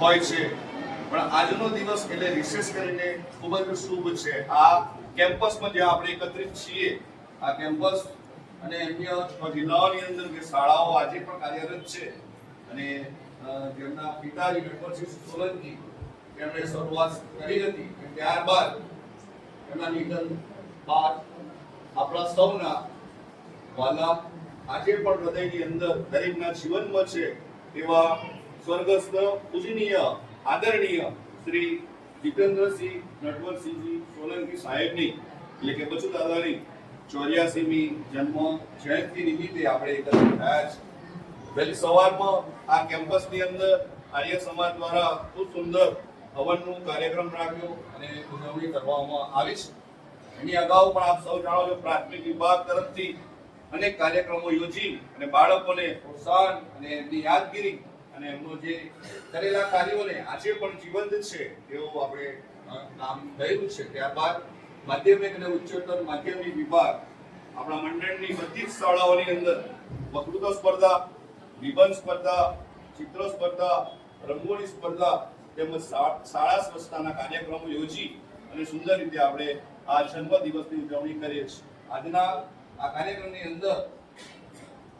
હોય છે. પણ આજનો દિવસ એટલે વિશેષ કરીને ખૂબ જ શુભ છે. આ કેમ્પસમાં જ્યાં આપણે એકત્રિત છીએ, આ કેમ્પસ અને અન્ય જિલ્લાઓની અંદર જે શાળાઓ આજે પણ કાર્યરત છે અને જેમના પિતાજી નટવરસિંહ સોલંકી તેમણે શરૂઆત કરી હતી ત્યારબાદ એમના નિધન બાદ આપણા સૌના વાલા આજે પણ હૃદયની અંદર દરેકના જીવનમાં છે એવા સ્વર્ગસ્થ પૂજનીય, આદરણીય શ્રી જીતેન્દ્રસિંહ નટવરસિંહજી સોલંકી સાહેબની, એટલે કે બચુ દાદાની ચોર્યાસીમી જન્મ જયંતિ નિમિત્તે આપણે એકત્રિત થયા છે. વહેલી સવારમાં આ કેમ્પસની અંદર આર્ય સમાજ દ્વારા ખૂબ સુંદર હવનનું કાર્યક્રમ રાખ્યો અને ઉજવણી કરવામાં આવી છે. એની અગાઉ પણ આપ સૌ જાણો છો પ્રાથમિક વિભાગ તરફથી અનેક કાર્યક્રમો યોજી અને બાળકોને પ્રોત્સાહન અને એમની યાદગીરી અને એમનો જે કરેલા કાર્યોને આજે પણ જીવંત છે એવું આપણે કામ થયેલું છે. ત્યારબાદ માધ્યમિક અને ઉચ્ચતર માધ્યમિક વિભાગ આપણા મંડળની બધી જ શાળાઓની અંદર વક્તૃત્વ સ્પર્ધા નિબંધ સ્પર્ધા, ચિત્ર સ્પર્ધા, રંગોળી સ્પર્ધા તેમજ શાળા સ્વચ્છતાના કાર્યક્રમો યોજી અને સુંદર રીતે આપણે આ જન્મ દિવસની ઉજવણી કરીએ છીએ. આજના આ કાર્યક્રમની અંદર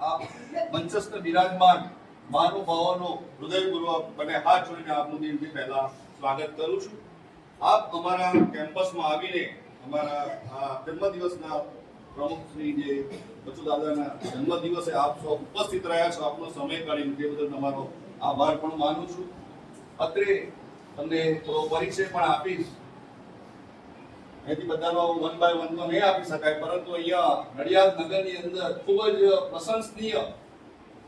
આ મંચસ્થ બિરાજમાન મહાનુભાવોનો હૃદયપૂર્વક મને હાથ જોડીને આપનું દિલથી પહેલા સ્વાગત કરું છું. આપ અમારા કેમ્પસમાં આવીને અમારા જન્મદિવસના પ્રમુખ જે બચુ દાદાના જન્મદિવસે આપ સૌ ઉપસ્થિત રહ્યા છો, આપનો સમય કાઢીને તે બદલ તમારો આભાર પણ માનું છું. અત્રે તમને થોડો પરિચય પણ આપીશ. અહીંથી બધાનો વન વન નહીં આપી શકાય, પરંતુ અહીંયા નડિયાદ નગરની અંદર ખૂબ જ પ્રશંસનીય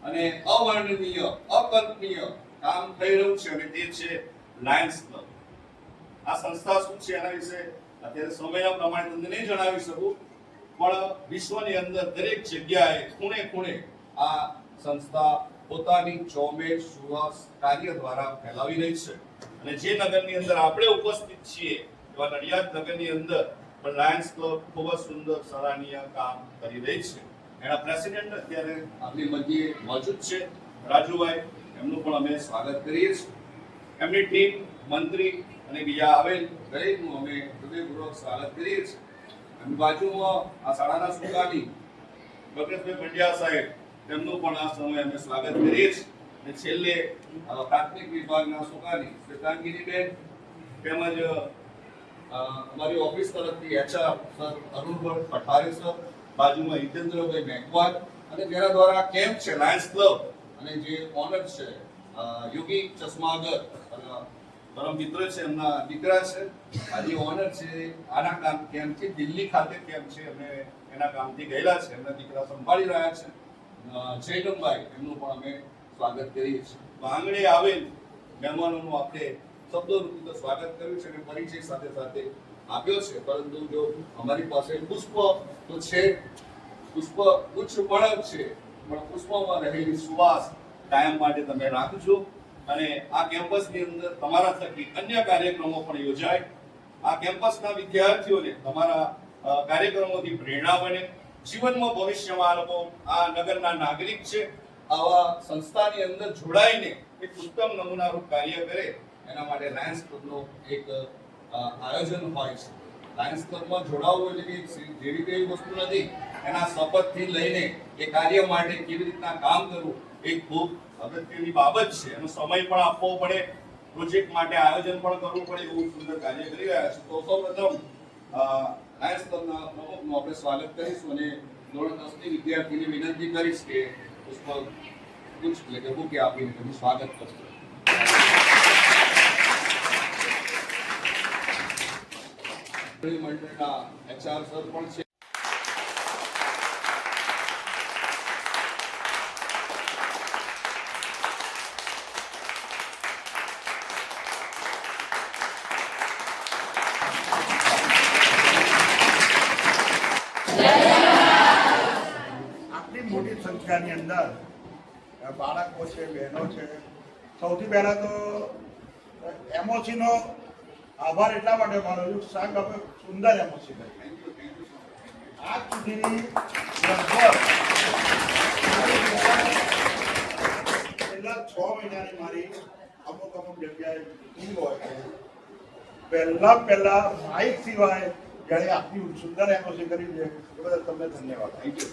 અને અવર્ણનીય, અકલ્પનીય કામ થઈ રહ્યું છે અને તે છે લાયન્સ ક્લબ આ સંસ્થા શું છે એના વિશે અત્યારે સમયના પ્રમાણે તમને નહીં જણાવી શકું, પણ વિશ્વની અંદર દરેક જગ્યાએ ખૂણે ખૂણે આ સંસ્થા પોતાની ચોમે સુવાસ કાર્ય દ્વારા ફેલાવી રહી છે. અને જે નગરની અંદર આપણે ઉપસ્થિત છીએ, એવા નડિયાદ નગરની અંદર પણ લાયન્સ ક્લબ ખૂબ જ સુંદર સરાહનીય કામ કરી રહી છે. એના પ્રેસિડેન્ટ અત્યારે આપની મધ્યે મોજૂદ છે, રાજુભાઈ, એમનું પણ અમે સ્વાગત કરીએ છીએ. એમની ટીમ મંત્રી અને બીજા આવેલ દરેકનું અમે હૃદયપૂર્વક સ્વાગત કરીએ છીએ. અને બાજુમાં આ શાળાના સુકાની બગેશભાઈ પંડ્યા સાહેબ, તેમનું પણ આ સમયે અમે સ્વાગત કરીએ છીએ. અને છેલ્લે પ્રાથમિક વિભાગના સુકાની શ્વેતાંગીનીબેન તેમજ અમારી ઓફિસ તરફથી HR sir Arunbhai Pathari sir બાજુમાં હિતેન્દ્રભાઈ મેઘવાલ અને જેના દ્વારા કેમ્પ છે લાયન્સ ક્લબ અને જે ઓનર છે યોગી ચશ્માગર. પરમ મિત્ર છે, એમના દીકરા છે. આજે ઓનર છે, આના કામ કેમ્પથી દિલ્હી ખાતે કેમ્પ છે. અને એના કામથી ગયેલા છે, એમના દીકરા સંભાળી રહ્યા છે. જયગમભાઈ, એમનું પણ અમે સ્વાગત કરીએ છીએ. તો આવેલ મહેમાનોનું આપણે શબ્દોનું તો સ્વાગત કર્યું છે અને પરિચય સાથે સાથે આપ્યો છે, પરંતુ જો અમારી પાસે પુષ્પ તો છે પુષ્પ ઉચ્ચ પણ છે, પણ પુષ્પમાં રહેલી સુવાસ કાયમ માટે તમે રાખજો અને આ કેમ્પસની અંદર તમારા થકી અન્ય કાર્યક્રમો પણ યોજાય. આ કેમ્પસના વિદ્યાર્થીઓને તમારા કાર્યક્રમોથી પ્રેરણા બને. જીવનમાં ભવિષ્યમાં આ લોકો, આ નગરના નાગરિક છે. આવા સંસ્થાની અંદર જોડાઈને એક ઉત્તમ નમૂનારૂપ કાર્ય કરે, એના માટે લાયન્સ ક્લબનો એક આયોજન હોય છે. લાયન્સ ક્લબમાં જોડાવવું એટલે કે જેવી તેવી વસ્તુ નથી, એના શપથથી લઈને એ કાર્ય માટે કેવી રીતના કામ કરવું, એ ખૂબ અગત્યની બાબત છે. એનો સમય પણ આપવો પડે, પ્રોજેક્ટ માટે આયોજન પણ કરવું પડે એવું સુંદર કાર્ય કરી રહ્યા છે. તો સૌપ્રથમ પ્રથમ લાયન્સ ક્લબના પ્રમુખનું આપણે સ્વાગત કરીશું અને ધોરણ દસની વિદ્યાર્થીને વિનંતી કરીશ કે પુષ્પ એટલે કે બુકે આપીને સ્વાગત કરશે. મંડળના એચઆર સર પણ મોટી સંખ્યાની અંદર બાળકો છે, બહેનો છે. સૌથી પહેલા તો એમઓસી નો આભાર એટલા માટે માનો છું સાહેબ આપણે સુંદર એમ કરી. આજ સુધીની છેલ્લા છ મહિનાની મારી અમુક અમુક જગ્યાએ ટીમ હોય પહેલા પહેલા માઇક સિવાય જ્યારે આપની સુંદર એનઓસી કરી છે એ બદલ તમને ધન્યવાદ. થેન્ક યુ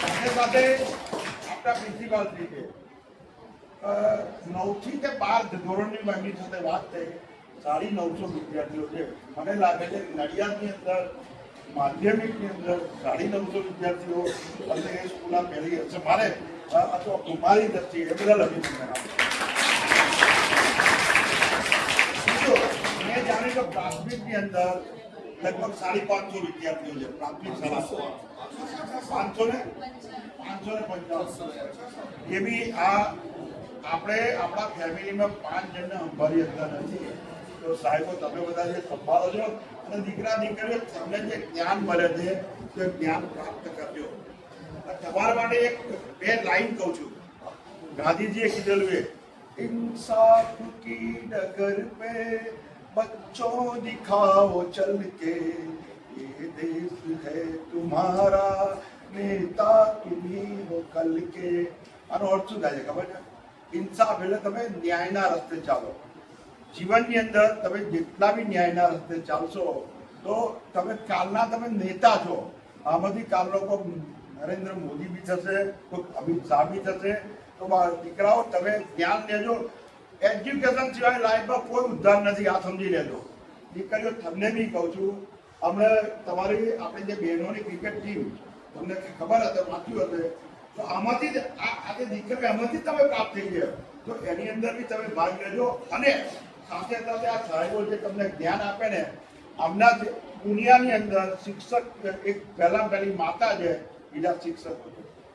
સાથે સાથે આપણા પ્રિન્સિપાલ છે. અ, નવથી કે બાર ધોરણની માંગણી સાથે વાત થઈ. સાડી નવસો વિદ્યાર્થીઓ છે. મને લાગે છે નડિયાદની અંદર, માધ્યમિકની અંદર સાડી નવસો વિદ્યાર્થીઓ અને એ સ્કૂલના પહેલી હશે મારે અથવા કુમારી દ્રષ્ટિએ એ બધા અભિનંદન આપું મેં જાણ્યું કે પ્રાથમિકની અંદર લગભગ સાડી પાંચસો વિદ્યાર્થીઓ છે. પ્રાથમિક શાળા પાંચસો ને? પાંચસો ને પંચાવન. એ બી આ આપણે આપણા ફેમિલીમાં પાંચ જણને સંભાળી શકતા નથી તો સાહેબો તમે બધા જે સંભાળો છો અને દીકરા દીકરીઓ તમને જે જ્ઞાન મળે છે તે જ્ઞાન પ્રાપ્ત કરજો તમારા માટે એક બે લાઈન કહું છું ગાંધીજીએ કીધેલું એ इंसाफ की डगर पे बच्चों दिखाओ चल के ये देश है तुम्हारा नेता तुम्ही हो कल के આનો અર્થ શું થાય છે ખબર છે ઇન્સાફ એટલે તમે ન્યાયના રસ્તે ચાલો. જીવનની અંદર તમે જેટલા બી ન્યાયના રસ્તે ચાલશો, તો તમે કાલના તમે નેતા છો. આમાંથી કાલનો કોઈ નરેન્દ્ર મોદી બી થશે, કોઈ અમિત શાહ બી થશે. તો દીકરાઓ, તમે ધ્યાન લેજો. એજ્યુકેશન સિવાય લાઈફમાં કોઈ ઉદ્ધાર નથી, આ સમજી લેજો. દીકરીઓ, તમને બી કહું છું, હમણાં તમારી, આપણે જે બહેનોની ક્રિકેટ ટીમ તમને ખબર હશે, વાંચ્યું હશે તો આમાંથી જ આ આજે દીકરીઓ એમાંથી જ તમે પ્રાપ્ત થઈ ગયા. તો એની અંદર બી તમે ભાગ લેજો અને સાથે સાથે આ સાહેબો જે તમને જ્ઞાન આપે ને આમના જે દુનિયાની અંદર શિક્ષક એક પહેલા પહેલી માતા છે, બીજા શિક્ષકો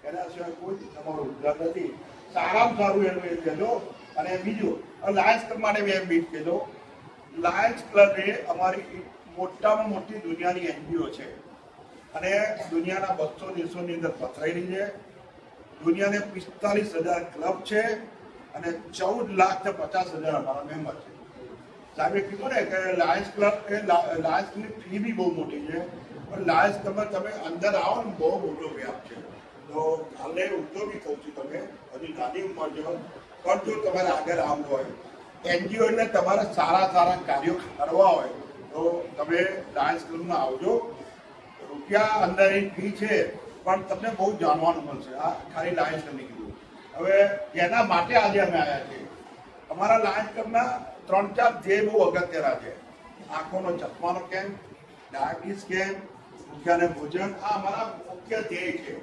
એના સિવાય કોઈ તમારો ઉદ્ધાર નથી. સારામાં સારું એનું એ કહેજો. અને બીજું લાયન્સ ક્લબ માટે મેં એમ બીટ કહેજો. લાયન્સ ક્લબ એ અમારી મોટામાં મોટી દુનિયાની એનજીઓ છે. અને દુનિયાના બસો દેશોની અંદર પથરાયેલી છે. દુનિયાને પિસ્તાલીસ હજાર ક્લબ છે અને ચૌદ લાખ ને પચાસ હજાર અમારા મેમ્બર છે. સાહેબે કીધું ને કે લાયન્સ ક્લબ એ લાયન્સની ફી બી બહુ મોટી છે. પણ લાયન્સ તમે તમે અંદર આવો ને બહુ મોટો વ્યાપ છે. તો હાલે હું તો બી કહું છું તમે હજી નાની ઉંમર છો પણ જો તમારે આગળ આવવું હોય એનજીઓને તમારે સારા સારા કાર્યો કરવા હોય, તો તમે લાયન્સ ક્લબમાં આવજો. રૂપિયા અંદર ફી છે. પણ તમને બહુ જાણવાનું મળશે. આ ખાલી લાયન્સ ક્લબની કીધું. હવે એના માટે આજે અમે આવ્યા છીએ. અમારા લાયન્સ ક્લબના ત્રણ ચાર ધ્યેય બહુ અગત્યના છે. આંખોનો ચશ્માનો કેમ્પ ડાયાબિટીસ કેમ્પ ભૂખ્યાને ભોજન? આ અમારા મુખ્ય ધ્યેય છે.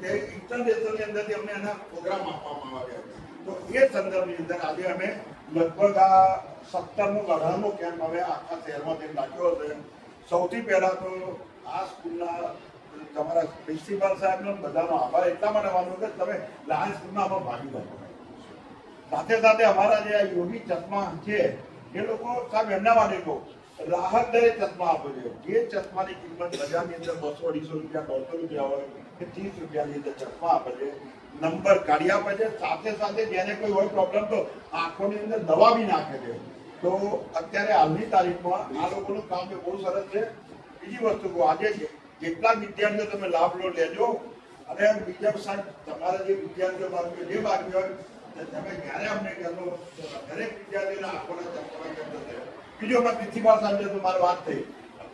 તે ઇન્ટરનેશનલની અંદરથી અમને એના પ્રોગ્રામ આપવામાં આવ્યા તો એ સંદર્ભની અંદર આજે અમે લગભગ આ સત્તરમો અઢારમો કેમ્પ હવે આખા શહેરમાં રાખ્યો હશે સૌથી પહેલાં તો આ સ્કૂલના તમારા પ્રિન્સિપાલ સાહેબનો બધાનો આભાર. એટલા માટે માનું કે તમે લાયન્સ સ્કૂલમાં આમાં ભાગી બન્યા. સાથે સાથે અમારા જે આ યોગી ચશ્મા છે, એ લોકો સાહેબ એમના માટે કહું રાહત દરે ચશ્મા આપે છે. જે ચશ્માની કિંમત બજારની અંદર બસો અઢીસો રૂપિયા, દોઢસો રૂપિયા હોય કે ત્રીસ રૂપિયાની અંદર ચશ્મા આપે છે, નંબર કાઢી આપે છે. સાથે સાથે જેને કોઈ હોય પ્રોબ્લેમ તો આંખોની અંદર દવા બી નાખે છે. તો અત્યારે હાલની તારીખમાં આ લોકોનું કામ બહુ સરસ છે. બીજી વસ્તુ કહું જે- જેટલા વિદ્યાર્થીઓ તમે લાભ લો, લેજો. અને બીજા સાહેબ, તમારા જે વિદ્યાર્થીઓ બાકી જે બાકી હોય તમે જ્યારે અમને કહેશો દરેક વિદ્યાર્થીઓને આંખોના ચશ્મા કરતો થયો બીજો મેં પ્રિન્સિપાલ સાહેબ તો મારી વાત થઈ.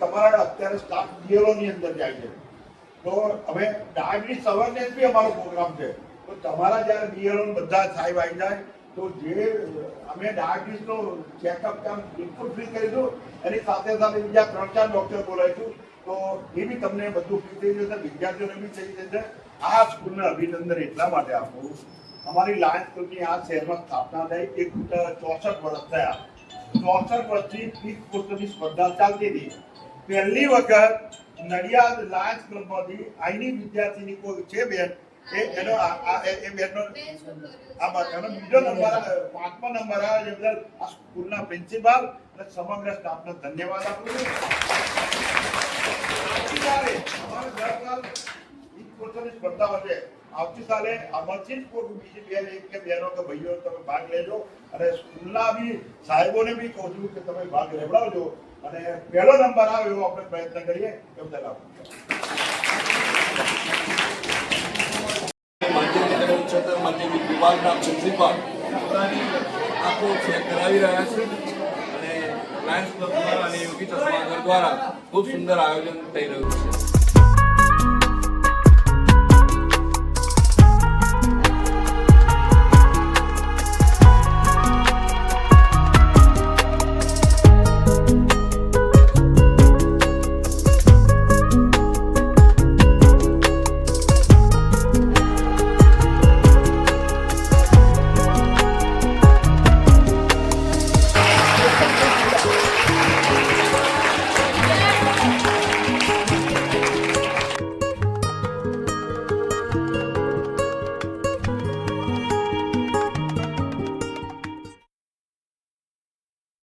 તમારા અત્યારે સ્ટાફ ડીએલઓની અંદર જાય છે. તો હવે ડાયાબિટીસ અવેરનેસ બી અમારો પ્રોગ્રામ છે. તો તમારા જ્યારે ડીએલઓ બધા સાહેબ આવી જાય, તો જે, અમે ડાયાબિટીસનો ચેકઅપ કામ બિલકુલ ફ્રી કરીશું એની સાથે સાથે બીજા ત્રણ ચાર ડૉક્ટર બોલાવીશું. તો એ બી તમને બધું ફ્રી થઈ જશે, વિદ્યાર્થીઓને બી થઈ જશે. આ સ્કૂલને અભિનંદન એટલા માટે આપું અમારી લાયન્સ સ્કૂલની આ શહેરમાં સ્થાપના થઈ, એક ચોસઠ વર્ષ થયા. ચોસઠ વર્ષથી પીક પુસ્તકની સ્પર્ધા ચાલતી હતી. પહેલી વખત નડિયાદ લાયન્સ ક્લબમાંથી અહીંની વિદ્યાર્થીની કોઈ છે બેન બીજો બેન એક કે બેનો કે ભાઈઓ, તમે ભાગ લેજો. અને સ્કૂલના બી સાહેબોને બી કહું છું કે તમે ભાગ લેવડાવજો. અને પહેલો નંબર આવે એવો આપણે પ્રયત્ન કરીએ. એમ સલાહ માધ્યમિક નામ પોતાની આંખો ચેક કરાવી રહ્યા છે અને લાયન્સ ક્લબ દ્વારા અને યોગી ચશ્માગર દ્વારા ખૂબ સુંદર આયોજન થઈ રહ્યું છે.